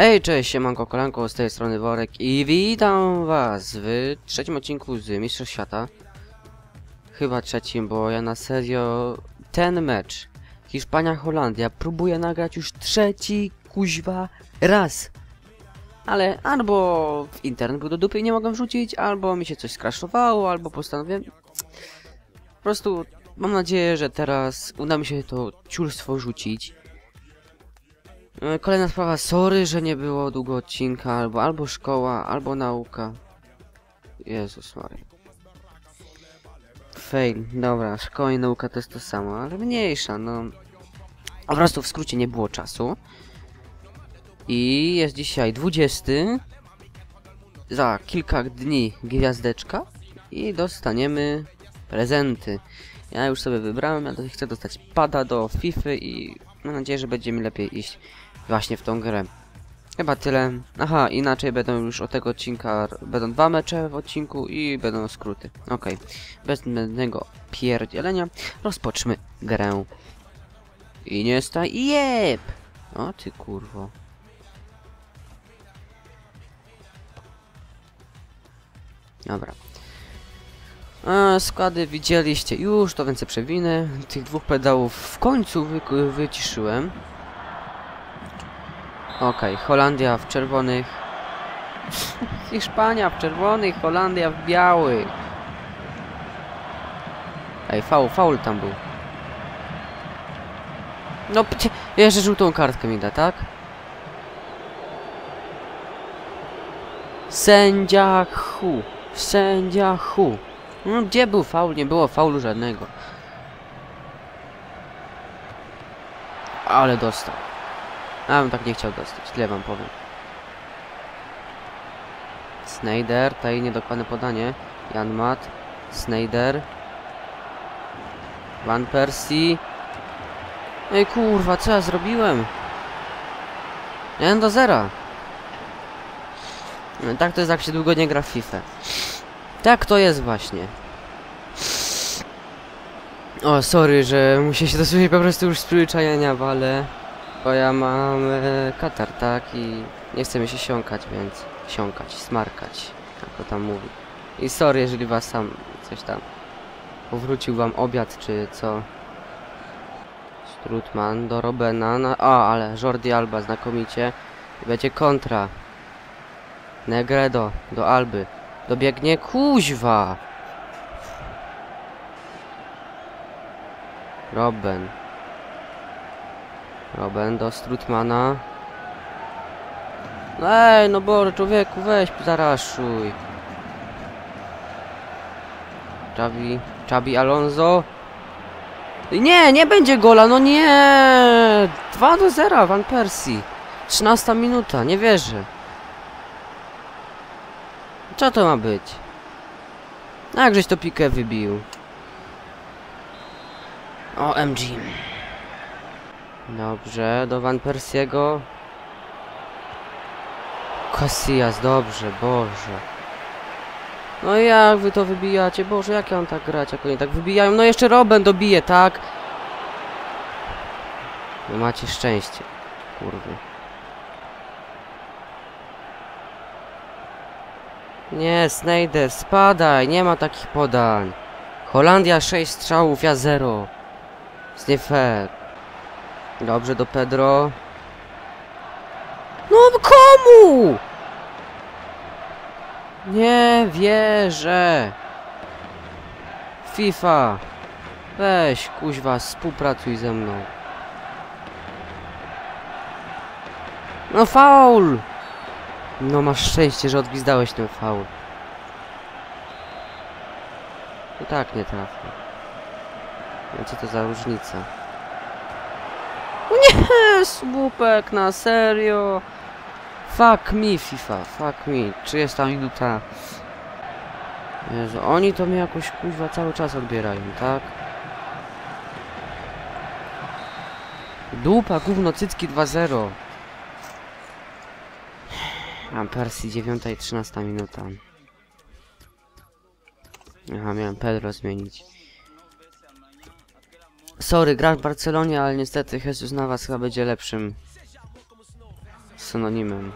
Hej, cześć, siemanko, kolanko, z tej strony Worek i witam was w trzecim odcinku z Mistrzostw Świata. Chyba trzecim, bo ja na serio ten mecz Hiszpania-Holandia próbuję nagrać już trzeci kuźwa raz. Ale albo w internet był do dupy i nie mogłem wrzucić, albo mi się coś skraszowało, albo postanowiłem... Po prostu mam nadzieję, że teraz uda mi się to ciulstwo rzucić. E, Kolejna sprawa, sorry, że nie było długo odcinka, albo, albo szkoła, albo nauka. Jezus Maria. Fail, dobra, szkoła i nauka to jest to samo, ale mniejsza, no. Po prostu w skrócie nie było czasu. I jest dzisiaj 20. Za kilka dni gwiazdeczka. I dostaniemy prezenty. Ja już sobie wybrałem, ja chcę dostać pada do FIFA i mam nadzieję, że będzie mi lepiej iść właśnie w tą grę. Chyba tyle. Aha, inaczej będą już od tego odcinka, będą dwa mecze w odcinku i będą skróty. Okej, bez zbędnego pierdzielenia rozpoczmy grę. I nie staj... Jep! O ty kurwo. Dobra. A, składy widzieliście już, to więcej przewinę. Tych dwóch pedałów w końcu wy wyciszyłem. Okej, Holandia w czerwonych. Hiszpania w czerwonych, Holandia w białych. Ej, faul, faul tam był. No, jeszcze żółtą kartkę mi da, tak? Sędzia hu. Sędzia hu. No, gdzie był faul? Nie było faulu żadnego. Ale dostał. A bym tak nie chciał dostać, tyle wam powiem. Snyder, tutaj niedokładne podanie. Jan Mat, Snyder. Van Persie. Ej kurwa, co ja zrobiłem? 1 do 0. No, tak to jest jak się długo nie gra w FIFA. Tak to jest właśnie. O, sorry, że muszę się dosłyszeć po prostu już z przyzwyczajenia, ale... Bo ja mam e, katar, tak? I nie chcę mi się siąkać, więc... Siąkać, smarkać, jak to tam mówi. I sorry, jeżeli was sam coś tam... Powrócił wam obiad, czy co? Strutman do Robena, na... O, ale Jordi Alba znakomicie. I będzie kontra. Negredo do Alby. Dobiegnie kuźwa! Robben. Robben do Strutmana. Ej, no Boże, człowieku, weź, zaraszuj. Czabi, Czabi Alonso. Nie, nie będzie gola, no nie! 2 do 0, Van Persie. 13 minuta, nie wierzę. Co to ma być? Jak żeś to pikę wybił? OMG. Dobrze, do Van Persiego. Casillas, dobrze, Boże. No jak wy to wybijacie? Boże, jak ja mam tak grać, jak oni tak wybijają? No jeszcze Robben dobije, tak? No macie szczęście, kurwy. Nie, Snyder, spadaj, nie ma takich podań. Holandia 6 strzałów, ja 0. Jest nie fair. Dobrze do Pedro. No komu? Nie wierzę. FIFA. Weź, kuźwa, współpracuj ze mną. No faul! No masz szczęście, że odgwizdałeś ten faul. I tak nie trafię. No co to za różnica? O nie, słupek, na serio. Fuck me, FIFA, fuck me. 30 minuta. Jezu, oni to mnie jakoś kuźwa cały czas odbierają, tak? Dupa, gówno, cycki 2-0. Mam Persji 9 i 13 minuta. Aha, miałem Pedro zmienić. Sorry, gra w Barcelonie, ale niestety Jesus Navas chyba będzie lepszym synonimem.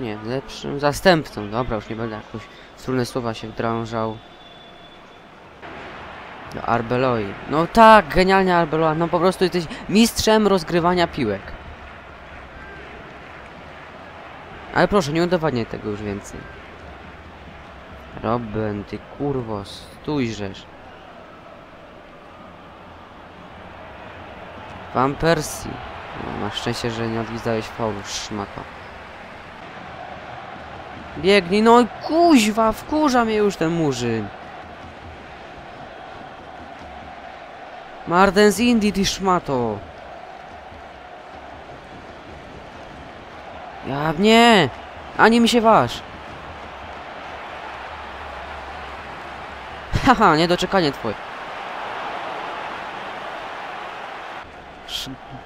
Nie, lepszym zastępcą. Dobra, już nie będę jakoś trudne słowa się wdrążał. Arbeloi. No tak, genialnie Arbeloa. No po prostu jesteś mistrzem rozgrywania piłek. Ale proszę, nie udowadniaj tego już więcej. Robben, ty kurwo, stójrzesz. Van Persie. No, masz szczęście, że nie odwizdałeś faulu, szmato. Biegnij, no kuźwa, wkurza mnie już ten murzyn. Mardens Indi, ty szmato. Ja nie! Ani mi się waż. Haha, niedoczekanie twoje.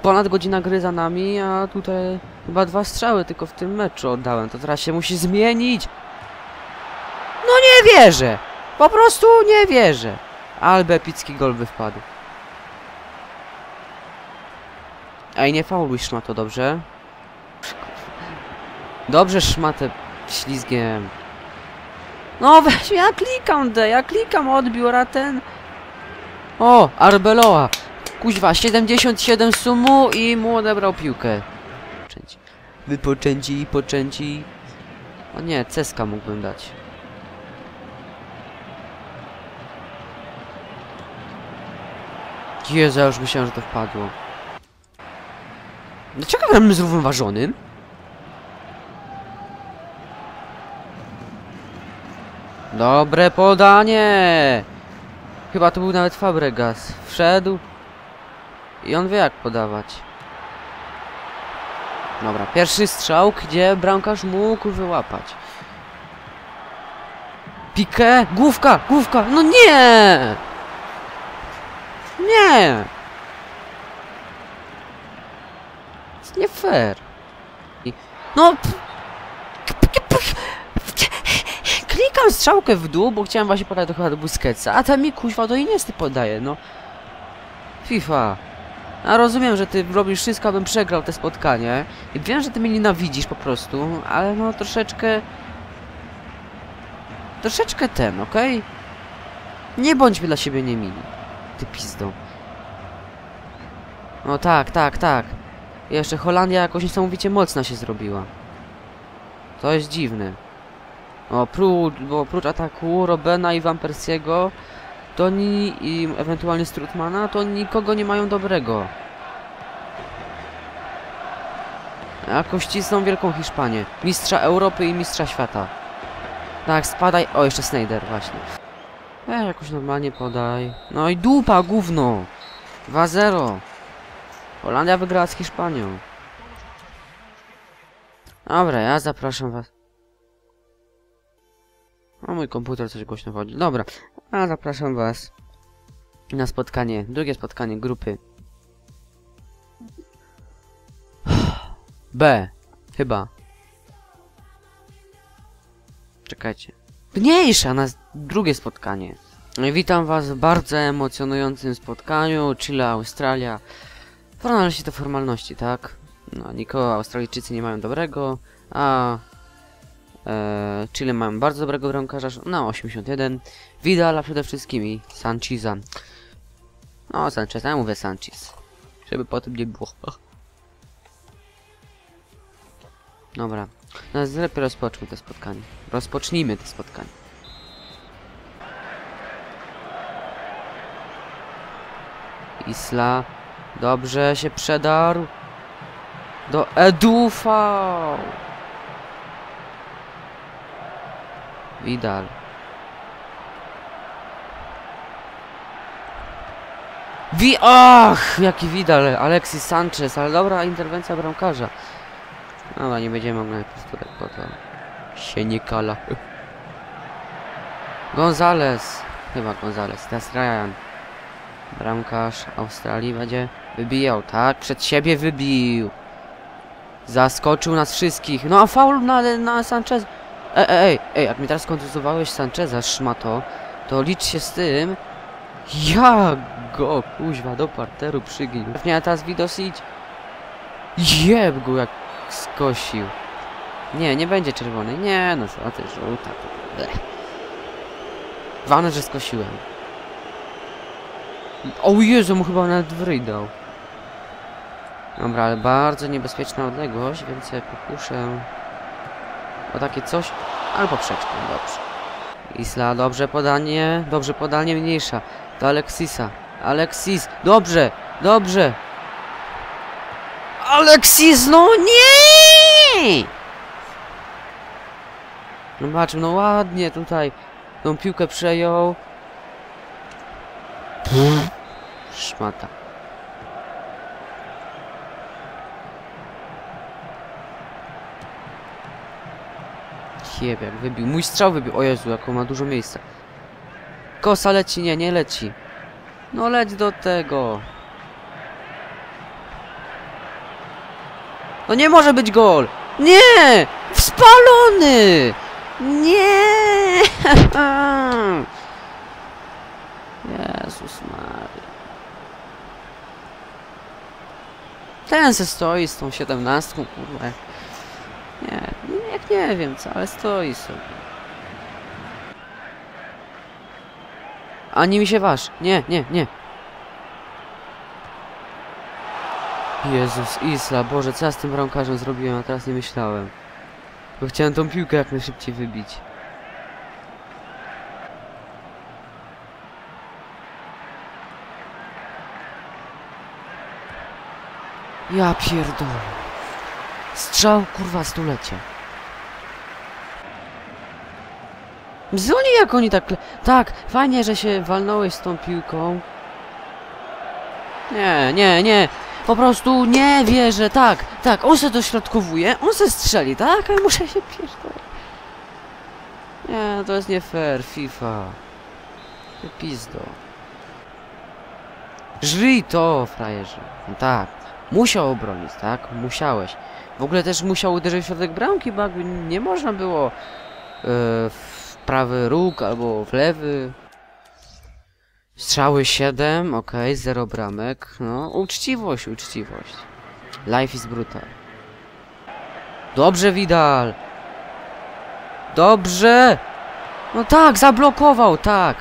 Ponad godzina gry za nami, a tutaj chyba dwa strzały tylko w tym meczu oddałem. To teraz się musi zmienić. No nie wierzę! Po prostu nie wierzę. Albo epicki gol by wpadł. Ej, nie fauluj szmato, dobrze? Dobrze szmatę ślizgiem. No weź, ja klikam D, ja klikam odbiór, a ten... O, Arbeloa. Kuźwa, 77 sumu i mu odebrał piłkę. Poczęci. Wypoczęci i poczęci. O nie, ceska mógłbym dać. Jezu, ja już myślałem, że to wpadło. Dlaczego gramy z Dobre podanie! Chyba to był nawet Fabregas. Wszedł i on wie jak podawać. Dobra, pierwszy strzał, gdzie bramkarz mógł wyłapać. Pikę, główka, główka, no nie! Nie! jest nie fair. No... p- Klikam strzałkę w dół, bo chciałem właśnie podać do do Busquetsa, a tam mi kuźwa do Iniesty podaje, no. FIFA. A rozumiem, że ty robisz wszystko, abym przegrał te spotkanie. I wiem, że ty mnie nienawidzisz po prostu, ale no troszeczkę... Troszeczkę ten, okej? Nie bądźmy dla siebie niemili. Ty pizdo. No tak, tak, tak. Jeszcze Holandia jakoś niesamowicie mocna się zrobiła. To jest dziwne. O, prócz, bo oprócz ataku Robena i Van Persiego, to oni i ewentualnie Strutmana, to nikogo nie mają dobrego. Jakoś cisną wielką Hiszpanię. Mistrza Europy i mistrza świata. Tak, spadaj. O, jeszcze Snyder, właśnie. E, jakoś normalnie podaj. No i dupa, gówno. 2-0. Holandia wygrała z Hiszpanią. Dobra, ja zapraszam was. O, mój komputer coś głośno chodzi. Dobra, a zapraszam was na spotkanie, drugie spotkanie grupy B, chyba. Czekajcie. Mniejsza na drugie spotkanie. Witam was w bardzo emocjonującym spotkaniu. Chile, Australia. Formalności to formalności, tak? No, nikogo Australijczycy nie mają dobrego, a e, Chile mają bardzo dobrego bramkarza na 81. Vidala przede wszystkim i Sanchiza. No, Sanchez, ja mówię Sanchez. Żeby potem nie było. Dobra. No, lepiej rozpoczmy to spotkanie. Rozpocznijmy to spotkanie. Isla. Dobrze się przedarł. Do Edufa. Widal. Wi... Ach! Jaki Widal! Alexis Sanchez, ale dobra interwencja bramkarza. Dobra, nie będziemy oglądać posturek, bo to się nie kala. Gonzales. Chyba Gonzales. Teraz Ryan. Bramkarz Australii będzie wybijał, tak? Przed siebie wybił. Zaskoczył nas wszystkich. No a faul na, na Sanchez. Ej, ej, ej, jak mi teraz kontuzowałeś Sancheza, szmato, to licz się z tym. Ja go, kuźwa, do parteru przygnił. Pewnie teraz Widos. Jeb go jak skosił. Nie, nie będzie czerwony. Nie, no co ty, żółta. Ważne, że skosiłem. O Jezu, mu chyba nawet w ryj dał. Dobra, ale bardzo niebezpieczna odległość, więc ja pokuszę o takie coś. Albo poprzeczkę, dobrze. Isla, dobrze podanie, dobrze podanie mniejsza. Do Alexisa. Alexis, dobrze, dobrze. Alexis, no nie! No patrz, no ładnie tutaj. Tą piłkę przejął. Szmata. Jeb, jak wybił. Mój strzał wybił. O Jezu, jaką ma dużo miejsca. Kosa leci, nie, nie leci. No leć do tego. No nie może być gol! Nie! Spalony! Nie! Jezus Maria. Ten se stoi z tą siedemnastką, kurwa. Nie, jak nie wiem co, ale stoi sobie. Ani mi się waż. Nie, nie, nie. Jezus, Isla, Boże, co ja z tym bramkarzem zrobiłem, a teraz nie myślałem. Bo chciałem tą piłkę jak najszybciej wybić. Ja pierdolę. Strzał, kurwa, stulecia. Bzoni jak oni tak... Tak, fajnie, że się walnąłeś z tą piłką. Nie, nie, nie. Po prostu nie wierzę, tak, tak, on se dośrodkowuje, on se strzeli, tak? A ja muszę się pierdolić. Nie, to jest nie fair, FIFA. Ty pizdo. Żryj to, frajerze. Tak, musiał obronić, tak? Musiałeś. W ogóle też musiał uderzyć w środek bramki, bo nie można było w prawy róg albo w lewy. Strzały 7, ok, 0 bramek. No, uczciwość, uczciwość. Life is brutal. Dobrze, Vidal! Dobrze! No tak, zablokował, tak!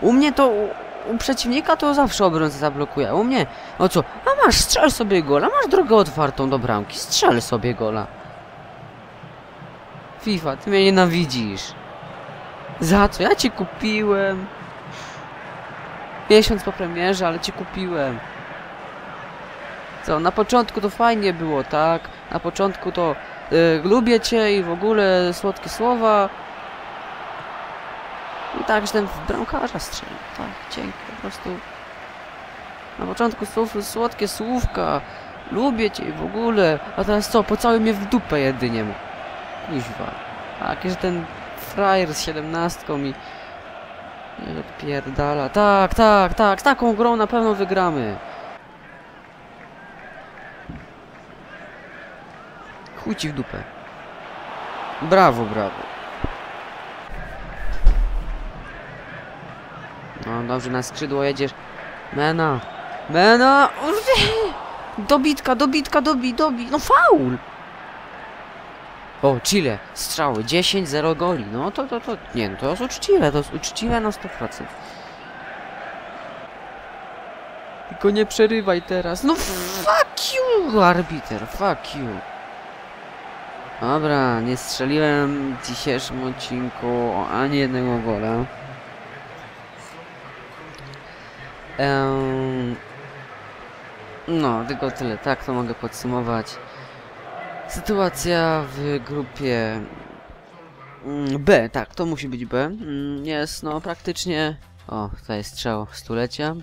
U mnie to... U, u przeciwnika to zawsze obrońca zablokuje, u mnie... O co? Masz, strzel sobie gola, masz drogę otwartą do bramki, strzel sobie gola. FIFA, ty mnie nienawidzisz. Za co? Ja cię kupiłem. Miesiąc po premierze, ale cię kupiłem. Co, na początku to fajnie było, tak? Na początku to y, lubię cię i w ogóle słodkie słowa. I tak, że ten bramkarza strzelił. Tak, dzięki, po prostu. Na początku słów, słodkie słówka. Lubię cię i w ogóle. A teraz co, pocałuj mnie w dupę jedynie. Kuźwa. Tak, że ten frajer z siedemnastką i... Pierdala. Tak, tak, tak. Z taką grą na pewno wygramy. Chuj w dupę. Brawo, brawo. No dobrze, na skrzydło jedziesz. Mena. Mena! Dobitka, dobitka, dobi, dobi. No faul! O, Chile, strzały, 10-0 goli. No to, to, to, nie, no to jest uczciwe, to jest uczciwe na 100%. Tylko nie przerywaj teraz. No fuck you, arbiter, fuck you. Dobra, nie strzeliłem w dzisiejszym odcinku ani jednego gola. Em, no, tylko tyle, tak to mogę podsumować. Sytuacja w grupie mm, B, tak, to musi być B. Mm, Jest no praktycznie. O, tutaj jest strzał stulecia.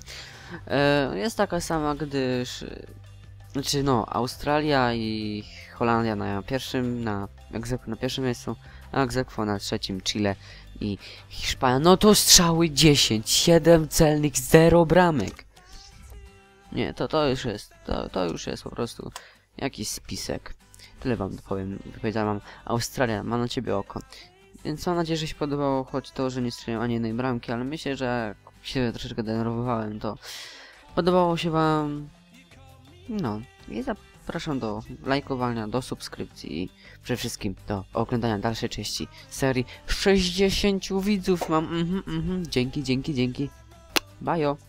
E, Jest taka sama, gdyż. Znaczy, no, Australia i Holandia na pierwszym, na, na pierwszym miejscu, a egzekwo na trzecim Chile i Hiszpania. No to strzały 10, 7 celnych, 0 bramek. Nie, to to już jest, to, to już jest po prostu jakiś spisek. Tyle wam powiem, powiedziałem wam. Australia, ma na ciebie oko. Więc mam nadzieję, że się podobało, choć to, że nie strzeliłem ani jednej bramki, ale myślę, że się troszeczkę denerwowałem, to podobało się wam, no i zapraszam do lajkowania, do subskrypcji i przede wszystkim do oglądania dalszej części serii. 60 widzów mam, mhm, mhm, dzięki, dzięki, dzięki. Bajo.